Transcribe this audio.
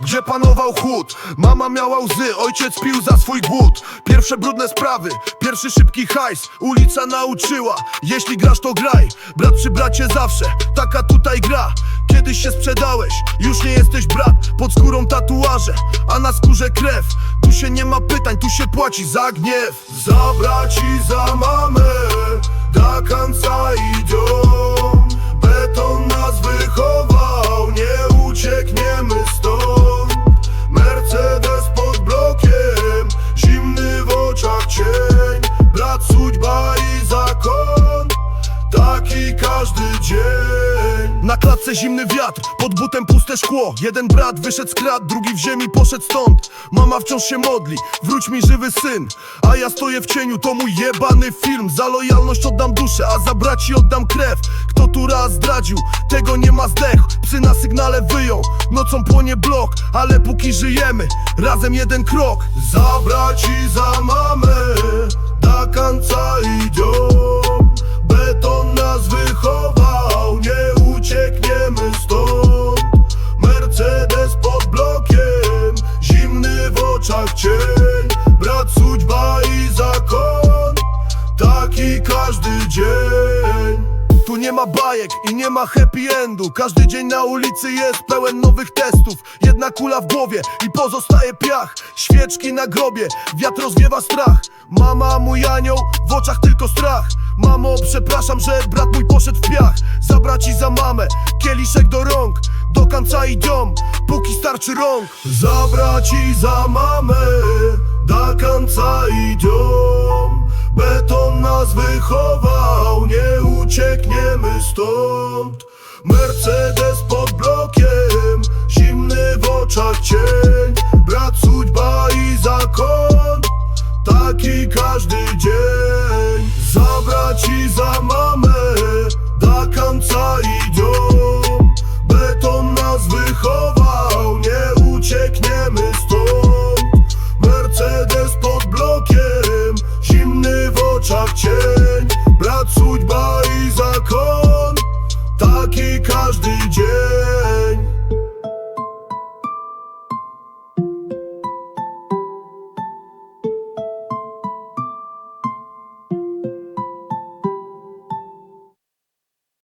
Gdzie panował chłód? Mama miała łzy, ojciec pił za swój głód. Pierwsze brudne sprawy, pierwszy szybki hajs Ulica nauczyła, jeśli grasz to graj. Brat przy bracie zawsze, taka tutaj gra. Kiedyś się sprzedałeś, już nie jesteś brat. Pod skórą tatuaże, a na skórze krew. Tu się nie ma pytań, tu się płaci za gniew. Za braci, za mamę Do końca idą taki każdy dzień. Na klatce zimny wiatr, pod butem puste szkło. Jeden brat wyszedł z krat, drugi w ziemi poszedł stąd. Mama wciąż się modli, wróć mi żywy syn. A ja stoję w cieniu, to mój jebany film. Za lojalność oddam duszę, a za braci oddam krew. Kto tu raz zdradził, tego nie ma zdech. Psy na sygnale wyją, nocą płonie blok Ale póki żyjemy, razem jeden krok. Za braci, za mamę, do końca każdy dzień. Tu nie ma bajek i nie ma happy endu. Każdy dzień na ulicy jest pełen nowych testów. Jedna kula w głowie i pozostaje piach. Świeczki na grobie, wiatr rozwiewa strach. Mama, mój anioł, w oczach tylko strach. Mamo, przepraszam, że brat mój poszedł w piach. Zabrać i za mamę, kieliszek do rąk. Do końca idą, póki starczy rąk. Zabrać i za mamę, do końca idą Beton nas wychował, nie uciekniemy stąd. Mercedes DJ.